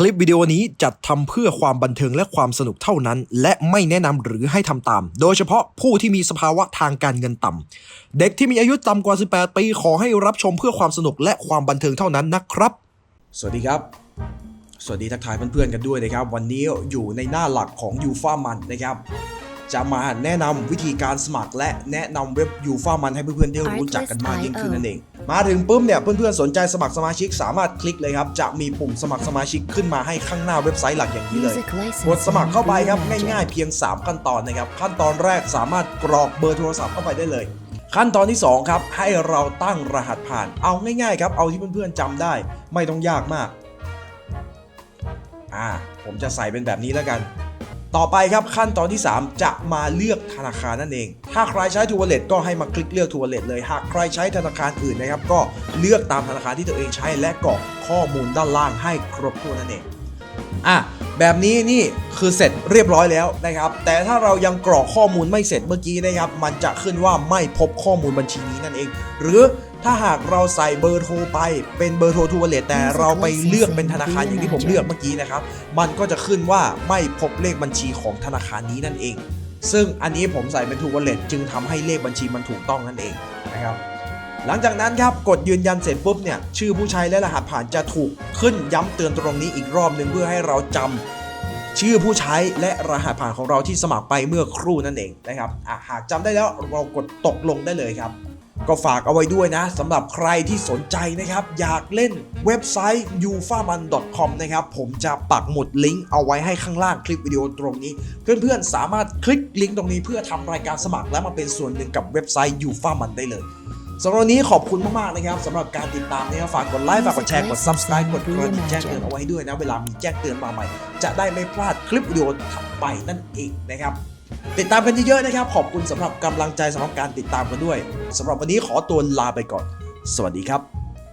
คลิปวิดีโอนี้จัดทำเพื่อความบันเทิงและความสนุกเท่านั้น และไม่แนะนำหรือให้ทำตาม โดยเฉพาะผู้ที่มีสภาวะทางการเงินต่ำ เด็กที่มีอายุต่ำกว่า 18 ปี ขอให้รับชมเพื่อความสนุกและความบันเทิงเท่านั้นนะครับ สวัสดีครับ สวัสดีทักทายเพื่อนๆกันด้วยนะครับ วันนี้อยู่ในหน้าหลักของยูฟามันนะครับ จะมาแนะนำวิธีการสมัครและแนะนำเว็บยูฟามันให้เพื่อนๆได้รู้จักกันมากยิ่งขึ้นนั่นเอง มาถึงปุ๊บเนี่ยเพื่อนๆสนใจสมัครสมาชิกสามารถคลิกเลยครับ จะมีปุ่มสมัครสมาชิกขึ้นมาให้ข้างหน้าเว็บไซต์หลักอย่างนี้เลยกดสมัครเข้าไปครับง่ายๆเพียง 3 ขั้นตอนนะครับขั้นตอนแรกสามารถกรอกเบอร์โทรศัพท์เข้าไปได้เลย ขั้นตอนที่ 2 ครับ ให้เราตั้งรหัสผ่าน เอาง่ายๆครับเอาที่เพื่อนๆจำได้ ไม่ต้องยากมากอ่าผมจะใส่เป็นแบบนี้แล้วกัน ต่อไปครับขั้นตอนที่ 3 จะมาเลือกธนาคารนั่นเอง ถ้าใครใช้ทูวเลตก็ให้มาคลิกเลือกทูวเลตเลย หากใครใช้ธนาคารอื่นนะครับก็เลือกตามธนาคารที่ตัวเองใช้และกรอกข้อมูลด้านล่างให้ครบถ้วนนั่นเองอะ แบบนี้นี่คือเสร็จเรียบร้อยแล้วนะครับ แต่ถ้าเรายังกรอกข้อมูลไม่เสร็จเมื่อกี้นะครับ มันจะขึ้นว่าไม่พบข้อมูลบัญชีนี้นั่นเอง หรือถ้าหากเราใส่เบอร์โทรไปเป็นเบอร์โทรทูวเลตแต่เราไปเลือกเป็นธนาคารอย่างที่ผมเลือกเมื่อกี้นะครับ มันก็จะขึ้นว่าไม่พบเลขบัญชีของธนาคารนี้นั่นเอง ซึ่งอันนี้ผมใส่เป็นทูวเลตจึงทำให้เลขบัญชีมันถูกต้องนั่นเองนะครับ หลังจากนั้นครับกดยืนยันเสร็จปุ๊บเนี่ยชื่อผู้ใช้และรหัสผ่านจะถูกขึ้นย้ำเตือนตรงนี้อีกรอบหนึ่งเพื่อให้เราจำชื่อผู้ใช้และรหัสผ่านของเราที่สมัครไปเมื่อครู่นั่นเองนะครับหากจำได้แล้วเรากดตกลงได้เลยครับก็ฝากเอาไว้ด้วยนะสำหรับใครที่สนใจนะครับ อยากเล่นเว็บไซต์ ufaman.com นะครับ ผมจะปักหมุดลิงก์เอาไว้ให้ข้างล่างคลิปวิดีโอตรงนี้ เพื่อนๆ สามารถคลิกลิงก์ตรงนี้เพื่อทำรายการสมัครและมาเป็นส่วนหนึ่งกับเว็บไซต์ ufaman ได้เลย สำหรับวันนี้ขอบคุณมากๆนะครับสำหรับการติดตามนะครับฝากกดไลค์ฝากกดแชร์กด subscribe กดกระดิ่งแจ้งเตือนเอาไว้ด้วยนะ เวลามีแจ้งเตือนมาใหม่ จะได้ไม่พลาดคลิปวิดีโอถัดไปนั่นเองนะครับ ติดตามกันเยอะๆนะครับ ขอบคุณสำหรับกำลังใจสำหรับการติดตามกันด้วยสำหรับวันนี้ขอตัวลาไปก่อน สวัสดีครับ